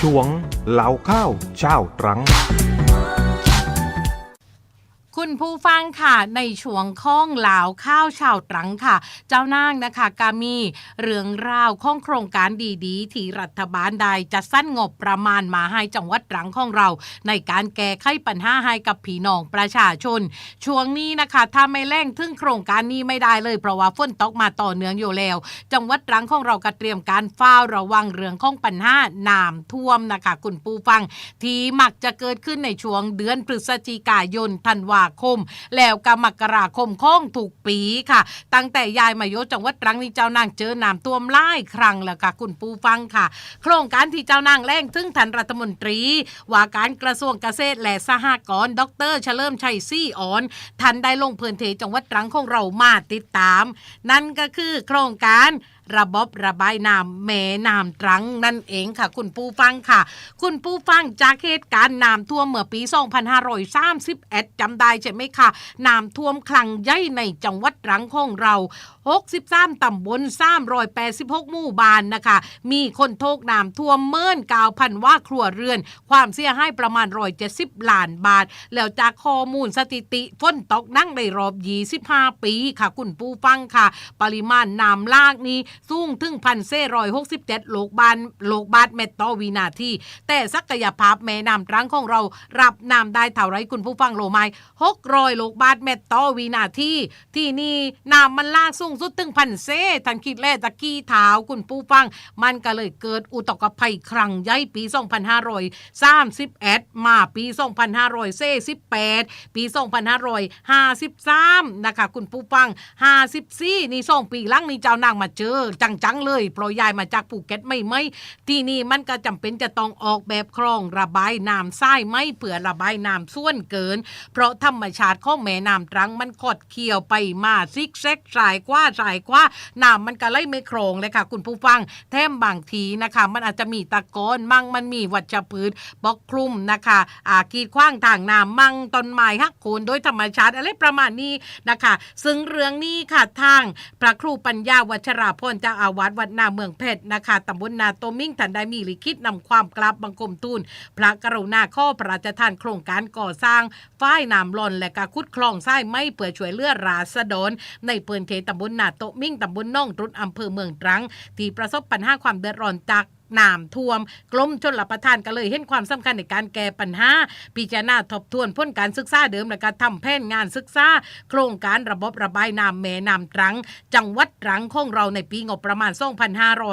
ช่วงเหล่าข้าวเจ้าตรัง คุณผู้ฟังค่ะในช่วงข้องลาวข้าวชาวตรังค่ะ เจ้านางนะคะกามีเรื่องราวข้องโครงการดีๆ ที่รัฐบาลใดจะสั้นงบประมาณมาให้จังหวัดตรังของเรา ในการแก้ไขปัญหาให้กับพี่น้องประชาชน ช่วงนี้นะคะถ้าไม่แร่งถึงโครงการนี้ไม่ได้เลยเพราะว่าฝนตกมาต่อเนื่องอยู่แล้ว จังหวัดตรังของเราก็เตรียมการเฝ้าระวังเรื่องของปัญหาน้ำท่วมนะคะคุณผู้ฟัง ที่มักจะเกิดขึ้นในช่วงเดือนพฤศจิกายนธันวาคม แล้วก็มกราคมข้องถูกปีค่ะ ตั้งแต่ยายมาโยจังหวัดตรังนี่เจ้านางเจอน้ำท่วมหลายครั้งแล้วค่ะคุณผู้ฟังค่ะ โครงการที่เจ้านางแรงถึงท่านรัฐมนตรี ว่าการกระทรวงเกษตรและสหกรณ์ดรเฉลิมชัยซี่อ่อนท่านได้ลงพื้นที่จังหวัดตรังของเรามาติดตาม นั่นก็คือโครงการ ระบบระบายน้ำแม่น้ำตรังนั่นเองค่ะ คุณผู้ฟังค่ะ คุณผู้ฟังจากเหตุการณ์น้ำท่วมเมื่อปี 2531จำได้ใช่ไหมคะน้ำท่วมคลังใหญ่ในจังหวัดตรังของเรา 63ตำบล386หมู่บ้านนะคะ มีคนโทกน้ำท่วมเมื่นกาวพันว่าครัวเรือน ความเสียหายประมาณ170ล้านบาท แล้วจากข้อมูลสถิติฝนตกนั่งในรอบ 25 ปีค่ะ คุณผู้ฟังค่ะ ปริมาณน้ำลากนี้สูงถึงพันเซรอยหกสิบเจ็ดโลกบานโลกบาทเมตรต่อวินาที แต่ศักยภาพแม่น้ำตรังของเรารับน้ำได้เท่าไรคุณผู้ฟังโลไม้หกรอยโลกบาทเมตรต่อวินาทีที่นี่น้ำมันลากสูงสุดถึงพันเซทันคิดแล่ตะกี้เท้าคุณผู้ฟัง มันก็เลยเกิดอุตกภัยครั้งใหญ่ปี 2531 มาปี 2548 ปี 2553 นะคะคุณผู้ฟัง 54 นี่สองปีลังนี่เจ้านางมาเจอจังๆเลยเพราะยายมาจากภูเก็ตไม่ไม่ที่นี่มันก็จำเป็นจะต้องออกแบบคลองระบายน้ำทรายไม่เผื่อระบายน้ำส่วนเกิน เพราะธรรมชาติของแม่น้ำตรังมันขดเคี่ยวไปมาซิกแซกสายกว่าสายกว่าน้ำมันก็ไหลไม่โครงเลยค่ะ คุณผู้ฟัง แถมบางทีนะคะ มันอาจจะมีตะกอนมั่งมันมีวัชพืชบอกคลุมนะคะอากีดขว้างทางน้ำมั่งต้นไม้หักโคนโดยธรรมชาติอะไรประมาณนี้นะคะ ซึ่งเรื่องนี้ค่ะทางพระครูปัญญาวัชราพรเจ้าอาวาสวัดนาเมืองเพชรนะคะตำบลนาโตมิ่งท่านได้มีลิขิตนำความกลับบังคมทูลพระกรุณาข้อพระราชทานโครงการก่อสร้างฝ้ายน้ำหล่นและกาคุดคลองไส้ไม่เปื่อช่วยเลือดราษฎรในเปืนเทตำบลนาโตมิ่งตำบลน่องรุดอำเภอเมืองตรัง ที่ประสบปัญหาความเดือดร้อนจาก น้ำท่วมกรมชนรับประทานก็เลยเห็นความสำคัญในการแก้ปัญหา พิจารณาทบทวนพ้นการศึกษาเดิมและการทำแผนงานศึกษา โครงการระบบระบายน้ำแม่น้ำตรัง จังหวัดตรังของเราในปีงบประมาณ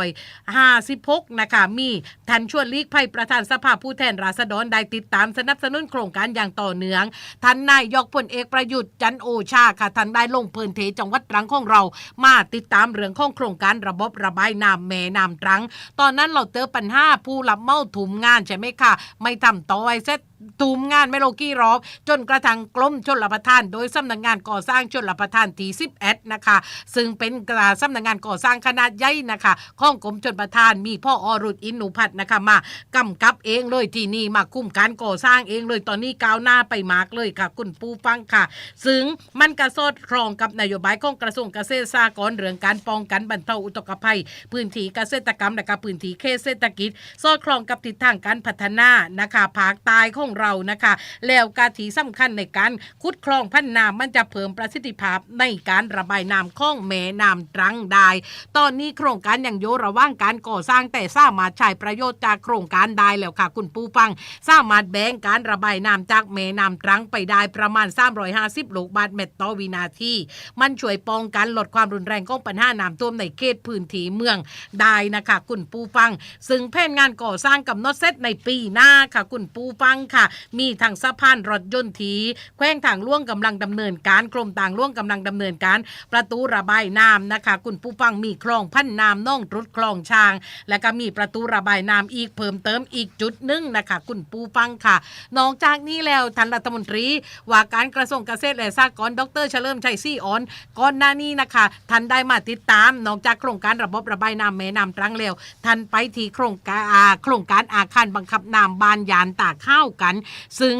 2556 นะคะมีท่านชวนลีกภัยประธานสภาผู้แทนราษฎรได้ติดตามสนับสนุนโครงการอย่างต่อเนื่องท่านนายกพลเอกประยุทธ์จันโอชาค่ะท่านได้ลงพื้นที่จังหวัดตรังของเรา มาติดตามเรื่องของโครงการระบบระบายน้ำแม่น้ำตรัง ตอนนั้นเราเจอปัญหาผู้รับเมาถุมงานใช่ไหมคะไม่ทำต่อไอ้เสร็ จถุมงานไม่โลกี้รอบ จนกระทั่งกรมชนลประทาน โดยสำนักงานก่อสร้างชนลประทานทีสิบเอ็ดนะคะ ซึ่งเป็นกระสำนักงานก่อสร้างขนาดใหญ่นะคะข้องกรมชลประทานมีพ่ออรุดอินหนุพัฒน์นะคะมากำกับเองเลยที่นี่มาคุ้มการก่อสร้างเองเลยตอนนี้ก้าวหน้าไปมากเลยค่ะ คุณปูฟังค่ะ ซึ่งมันกระสอดคล้องกับนโยบายของกระทรวงเกษตรสหกรณ์เรื่องการป้องกันบรรเทาอุทกภัย พื้นที่เกษตรกรรมและก็พื้นที่เขตเศรษฐกิจ สอดคล้องกับทิศทางการพัฒนานะคะภาคใต้ของเรานะคะ แล้วกาถีสำคัญในการขุดคลองพันน้ำมันจะเพิ่มประสิทธิภาพในการระบายน้ำของแม่น้ำตรังได้ ตอนนี้โครงการยังโยระว่างการก่อสร้างแต่สามารถใช้ประโยชน์จากโครงการได้แล้วค่ะ คุณปูฟัง สามารถแบ่งการระบายน้ำจากแม่น้ำตรังไปได้ประมาณ 350ลูกบาศก์เมตรต่อวินาที มันช่วยป้องกันลดความรุนแรงของปัญหาน้ำท่วมในเขตพื้นที่เมืองได้นะคะ คุณปูฟัง ซึ่งแผนงานก่อสร้างกำหนดเสร็จในปีหน้าค่ะ คุณปูฟังค่ะมีทางสะพานรถยนต์ทีแขวงทางล่วงกำลังดำเนินการกรมทางล่วงกำลังดำเนินการ ประตูระบายน้ำนะคะ คุณผู้ฟังมีคลองพันน้ำน่องตรุดคลองช้าง และก็มีประตูระบายน้ำอีกเพิ่มเติมอีกจุดหนึงนะคะ คุณผู้ฟังค่ะนอกจากนี้แล้วท่านรัฐมนตรี ว่าการกระทรวงเกษตรและสหกรณ์ดรเฉลิมชัยซี่อ่อนก่อนหน้านี้นะคะท่านได้มาติดตามนอกจากโครงการระบบระบายน้ำแม่น้ำตรังแล้วท่านไปที่โครงการโครงการอาคารบังคับน้ำบานยานตากข้าวกันซึ่ง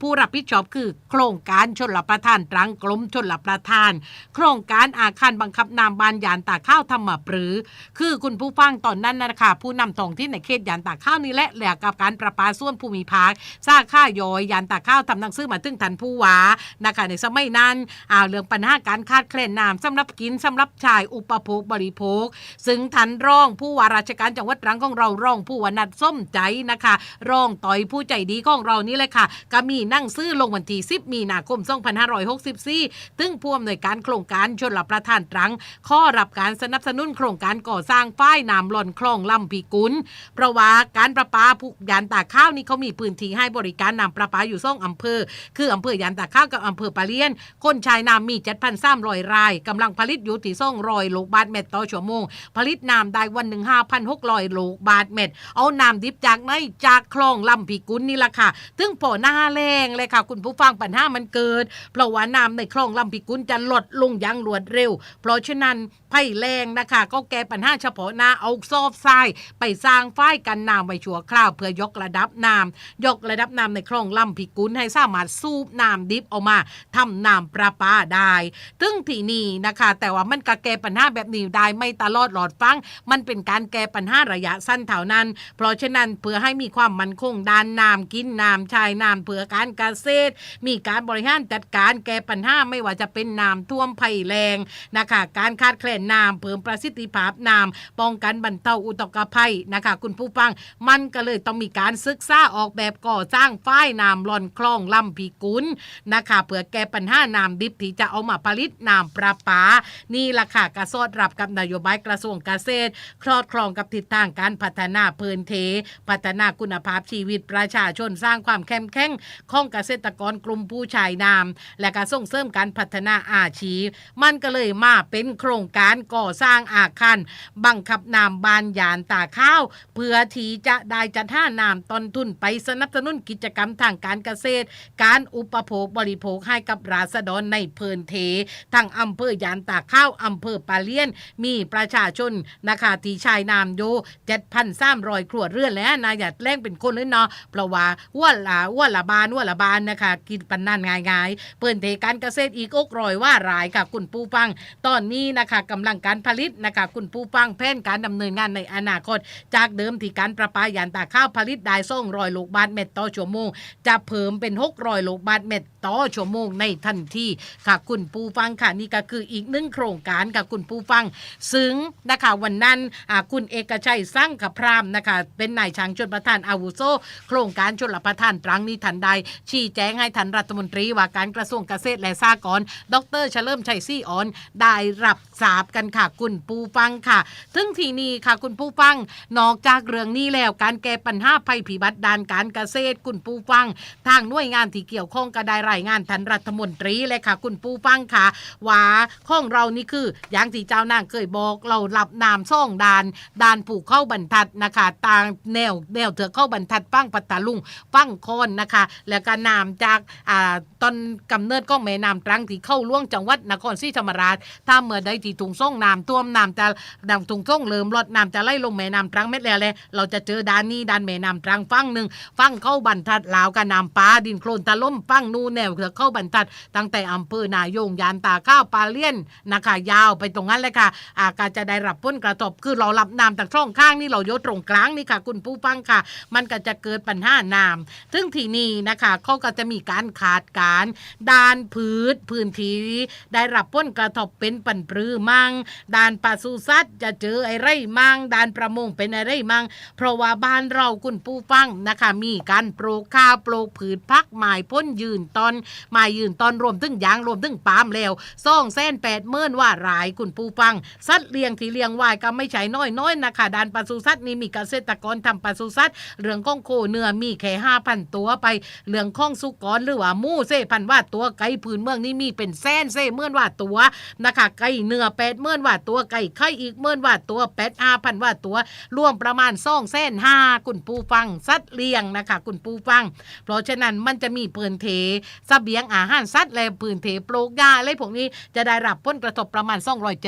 ผู้รับผิดชอบคือ โครงการชนลประทานตรังกรมชนลประทาน โครงการอาคารบังคับนามบานยานตากข้าวธรรมปรือ คือคุณผู้ฟังตอนนั้นนะคะผู้นำท้องที่ในเขตยานตากข้าวนี่แหละแหลกกับการประปาส่วนภูมิภาคสร้างค่ายอยยานตากข้าวทำหนังสือมาถึงทันผู้ว่านะคะในสมัยนั้นอ่าเรื่องปัญหาการขาดแคลนน้ำสำหรับกินสำหรับชายอุปโภคบริโภค ซึ่งทันร่องผู้ว่าราชการจังหวัดตรังของเราร่องผู้ว่านัดส้มใจนะคะร่องต่อยผู้ใจดีของเรานี่เลยค่ะ ก็มีนั่งซื้อลงวันที่ 10 มีนาคม 2564ซึ่งผู้อำนวยการโครงการชนรับประทานตรัง ข้อรับการสนับสนุนโครงการก่อสร้างฝ้ายน้ำหล่อนคลองลำพีกุลเพราะว่าการประปาผู้ยานตาข้าวนี่เขามีพื้นที่ให้บริการน้ำประปาอยู่ซ่องอำเภอ คืออำเภอยานตาข้าวกับอำเภอปะเลียน คนชายน้ำมี7,300รายกำลังผลิตอยู่ที่ซ่องรอยโลกบาทเม็ดต่อชั่วโมง ผลิตน้ำได้วันหนึ่ง5,600ลูกบาทเม็ดเอาน้ำดิบจากไหนจากคลองลำพีกุลนี่แหละค่ะถึงพอหน้าแรงเลยค่ะ คุณผู้ฟังปัญหามันเกิด เพราะว่าน้ำในคลองลำพีกุลจะลดลงอย่างรวดเร็ว เพราะฉะนั้นภัยแรงนะคะ ก็แก้ปัญหาเฉพาะหน้าเอาซอบทราย ไปสร้างฝ้ายกันน้ำไว้ชั่วคราวเพื่อยกระดับน้ำยกระดับน้ำในคลองลำพีกุลให้สามารถสูบน้ำดิบออกมาทำน้ำประปาได้ถึงที่นี่นะคะ แต่ว่ามันก็แก้ปัญหาแบบนี้ได้ไม่ตลอดหลอดฟัง มันเป็นการแก้ปัญหาระยะสั้นเท่านั้น เพราะฉะนั้นเพื่อให้มีความมั่นคงด้านน้ำกินน้ำชายน้ำเพื่อการเกษตร มีการบริหารจัดการแก้ปัญหาไม่ว่าจะเป็นน้ำท่วมภัยแรงนะคะการขาดแคลนน้ำเพิ่มประสิทธิภาพน้ำป้องกันบรรเทาอุตกภัยนะคะคุณผู้ฟังมันก็เลยต้องมีการศึกษาออกแบบก่อสร้างฝ้ายน้ำหล่อนคลองลำพีกุลนะคะเพื่อแก้ปัญหาน้ำดิบที่จะเอามาผลิตน้ำประปา นี่ล่ะค่ะกระสอดรับกับนโยบายกระทรวงเกษตร คลอดคลองกับทิศทางการพัฒนาพื้นเท พัฒนาคุณภาพชีวิตประชาชนสร้างความเข้มแข็งของเกษตรกรกลุ่มผู้ชายนาม และการส่งเสริมการพัฒนาอาชีพ มันก็เลยมาเป็นโครงการก่อสร้างอาคารบังคับนามบานยานตาข้าว เพื่อที่จะได้จัดหานามต้นทุนไปสนับสนุนกิจกรรมทางการเกษตร การอุปโภคบริโภคให้กับราษฎรในพื้นเททั้งอำเภอยานตาข้าวอำเภอปาเลียน มีประชาชนนะคะที่ชายนามโย7,300ครัวเรือนแล้วนะอย่าแรงเป็นคนเลยเนาะเพราะว่าอ้วนละอ้วนละบานอ้วนละบานนะคะ กินปันนั่นง่ายๆ เปิ่นเทการเกษตรอีกอกรอยว่าหลายค่ะคุณปูฟัง ตอนนี้นะคะกำลังการผลิตนะคะคุณปูฟังแผนการดำเนินงานในอนาคต จากเดิมที่การประปายานตาข้าวผลิตได้ส่งรอยลูกบาทเม็ดต่อชั่วโมงจะเพิ่มเป็น600ลูกบาทเม็ดต่อชั่วโมงในทันทีค่ะคุณปูฟังค่ะนี่ก็คืออีกหนึ่งโครงการค่ะคุณปูฟัง ซึ่งนะคะวันนั้นคุณเอกชัยสร้างขพรามนะคะเป็นนายช่างชนประธานอาวุโสโครงการชนรับประท่านตรังนี้ทันใด ชี้แจงให้ทันรัฐมนตรีว่าการกระทรวงเกษตรและสหกรณ์ดรเฉลิมชัยซี่อ่อน ได้รับทราบกันค่ะคุณปูฟังค่ะ ซึ่งทีนี้ค่ะคุณปูฟัง นอกจากเรื่องนี้แล้วการแก้ปัญหาภัยพิบัติด้านการเกษตรคุณปูฟัง ทางหน่วยงานที่เกี่ยวข้องก็ได้รายงานทันรัฐมนตรีเลยค่ะ คุณปูฟังค่ะว่าข้องเรานี่คือ อย่างที่เจ้านางเคยบอกเรารับนามซ่องดานดานผูกเข้าบรรทัดนะคะตางแนวแนวเถือกเข้าบรรทัดปั้งปัตตาลุงปั้งคนนะคะ แล้วก็นามจากอ่าตอนกำเนิดก็แม่น้ำตรังที่เข้าล่วงจังหวัดนครศรีธรรมราช ถ้าเมื่อใดที่ถุงส่งน้ำท่วมน้ำจะดังถุงส่งเลิมรถน้ำจะไล่ลงแม่น้ำตรังเม็ดแล้วเลยเราจะเจอด้านนี้ด้านแม่น้ำตรังฟังหนึ่งฟังเข้าบรรทัดลาวกับน้ำปลาดินโคลนตะล่มฟังนูแนวเถือเข้าบรรทัด ตั้งแต่อำเภอนายงยานตาข้าวปลาเลี้ยนนะคะยาวไปตรงนั้นเลยค่ะอาการจะได้รับผลกระทบคือเรารับน้ำจากช่องข้างนี่เราโยตรงกลางนี่ค่ะ คุณผู้ฟังค่ะ มันก็จะเกิดปัญหาน้ำซึ่งที่นี่นะคะเขาก็จะมีการขาดการด้านพืชพื้นที่ได้รับผลกระทบเป็นปันปรือมั่งด้านปศุสัตว์จะเจอไอ้ไรมั่งด้านประมงเป็นไอ้ไรมั่งเพราะว่าบ้านเราคุณผู้ฟังนะคะมีการปลูกข้าวปลูกผืชพักหมายพ้นยืนตอนหมายยืนตอนรวมถึงยางรวมถึงปาล์มแล้วซ่องเส้นแปดเมื่นว่าหลายคุณผู้ฟัง สัตว์เลี้ยงที่เลี้ยงไว้ก็ไม่ใช่น้อยๆนะคะด้านปศุสัตว์นี่มีเกษตรกรทำปศุสัตว์เรื่องของโคเนื้อมีแค่ห้าพันตัวไปเรื่องข้องสุกรหรือว่ามูเซ่พันว่าตัวไก่พื้นเมืองนี่มีเป็นแสนเซ่เมื่อนว่าตัวนะคะไก่เนื้อแปดเมื่อนว่าตัวไก่ไข่อีกเมื่อนว่าตัวแปดห้าพันว่าตัวรวมประมาณซ่องแสนห้าคุณผู้ฟังสัตว์เลี้ยงนะคะคุณผู้ฟัง เพราะฉะนั้นมันจะมีปืนเทเสบียงอาหารสัตว์และปืนเทปลูกยาอะไรพวกนี้จะได้รับผลกระทบประมาณ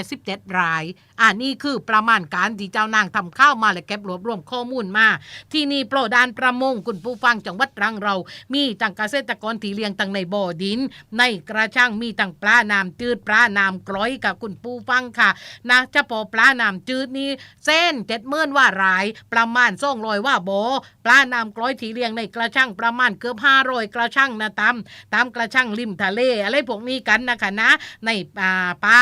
277รายอ่านี่คือประมาณการที่เจ้านางทำข้าวมาและเก็บรวบรวมข้อมูลมา ที่นี่โปรดานประมงคุณผู้ฟังจงหวัดตรังเรา มีต่างเกษตรกรที่เลี้ยงต่างในบ่อดิน ในกระช่างมีต่างปลาน้ำจืดปลาน้ำกร้อยกับคุณปูฟังค่ะนะเฉพาะปลาน้ำจืดนี่เส้นเจ็ดหมื่นว่าราย ประมาณส่งลอยว่าบ่อปลาน้ำกร้อยที่เลี้ยงในกระช่างประมาณเกือบห้าร้อยกระช่างนะตามตามกระช่างริมทะเลอะไรพวกนี้กันนะคะนะในอ่าป้า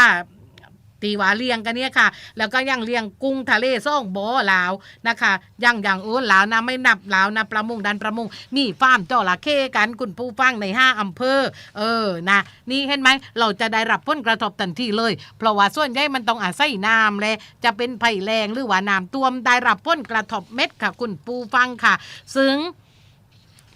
ตีหวาเลี้ยงกันเนี่ยค่ะ แล้วก็ยังเลี้ยงกุ้งทะเลซ่องบ่อลาวนะคะยังอย่างโอ้นลาวนะไม่นับลาวนะประมงดันประมงมีฟาร์มจระเข้กันคุณผู้ฟังในห้าอำเภอ เออนะนี่เห็นไหมเราจะได้รับผลกระทบทันทีเลย เพราะว่าส่วนใหญ่มันต้องอาศัยน้ำเลยจะเป็นไผ่แรงหรือว่าน้ำท่วมได้รับผลกระทบเม็ดค่ะ คุณผู้ฟังค่ะ ซึ่ง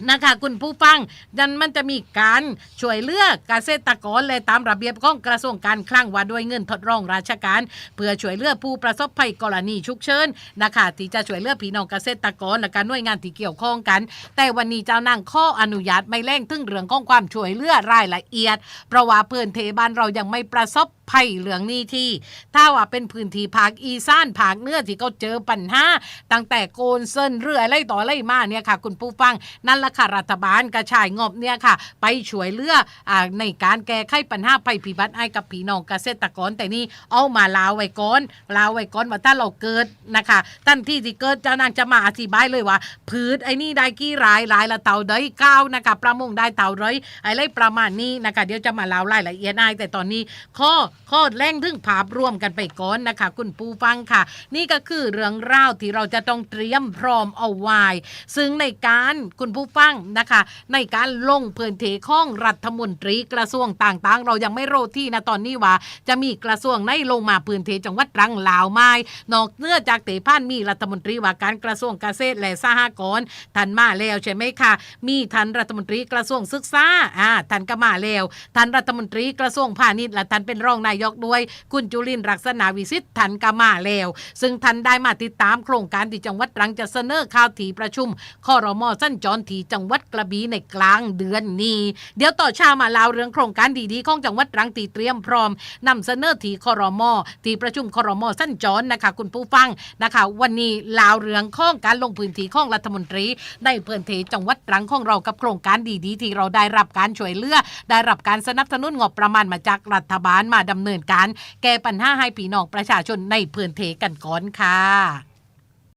นะคะคุณผู้ฟังดันมันจะมีการช่วยเลือกเกษตรกรเลยตามระเบียบของกระทรวงการคลังว่าด้วยเงินทดลองราชการ เพื่อช่วยเลือกผู้ประสบภัยกรณีฉุกเฉินนะคะที่จะช่วยเลือกพี่น้องเกษตรกรและการหน่วยงานที่เกี่ยวข้องกัน แต่วันนี้เจ้านางข้ออนุญาตไม่แรงถึงเรื่องของความช่วยเลือกรายละเอียด เพราะว่าเพื่อนเทบ้านเรายังไม่ประสบภัยเหลืองนี้ที่ ถ้าว่าเป็นพื้นที่ภาคอีสานภาคเหนือที่เขาเจอปัญหาตั้งแต่โกนเส้นเรืออะไรต่ออะไรมาเนี่ยค่ะ คุณผู้ฟังนั่นละค่ะรัฐบาลกระชายงบเนี่ยค่ะ ไปช่วยเหลืออในการแก้ไขปัญหาภัยพิบัติให้กับพี่น้องเกษตรกรแต่นี่เอามาลาวไว้ก่อนลาวไว้ก่อนว่าถ้าเราเกิดนะคะทันที่ที่เกิดเจ้านางจะมาอธิบายเลยว่า พืชไอ้นี่ได้กี่รายรายละเต่าได้เก้านะคะประมงได้เต่าร้อยไอะไรประมาณนี้นะคะเดี๋ยวจะมาเล่ารายละเอียดให้แต่ตอนนี้ข้อข้อแรงถึงภาพรวมกันไปก่อนนะคะ คุณปูฟังค่ะ นี่ก็คือเรื่องราวที่เราจะต้องเตรียมพร้อมเอาไว้ซึ่งในการคุณผู้ฟังนะคะ ในการลงพื้นที่ของรัฐมนตรีกระทรวงต่างๆ เรายังไม่รู้ที่นะตอนนี้ว่า จะมีกระทรวงไหนลงมาพื้นที่จังหวัดตรังลาวไม่นอกเนื้อจากเตพันมีรัฐมนตรีว่าการกระทรวงเกษตรและสหกรณ์ท่านมาแล้วใช่ไหมคะมีท่านรัฐมนตรีกระทรวงศึกษาอ่าท่านก็มาแล้วท่านรัฐมนตรีกระทรวงพาณิชย์และท่านเป็นรองนายกด้วย คุณจุลินรักษณะวิสิทธิ์ท่านก็มาแล้วซึ่งท่านได้มาติดตามโครงการที่จังหวัดตรังจะเสนอข่าวถีประชุมคอรมอสั้นจรทีจังหวัดกระบี่ในกลางเดือนนี้ เดี๋ยวต่อเชามาล่าเรื่องโครงการดีๆของจังหวัดตรังตีเตรียมพร้อมนำเสนอที่คอรมอที่ประชุมคอรมอสั้นจรนนะคะ คุณผู้ฟังนะคะ วันนี้ล่าเรื่องของการลงพื้นที่ของรัฐมนตรีในพื้นที่จังหวัดตรังของเรากับโครงการดีๆ ที่เราได้รับการช่วยเหลือได้รับการสนับสนุนงบประมาณมาจากรัฐบาลมาดำเนินการ แก้ปัญหาให้พี่น้องประชาชนในพื้นที่กันก่อนค่ะ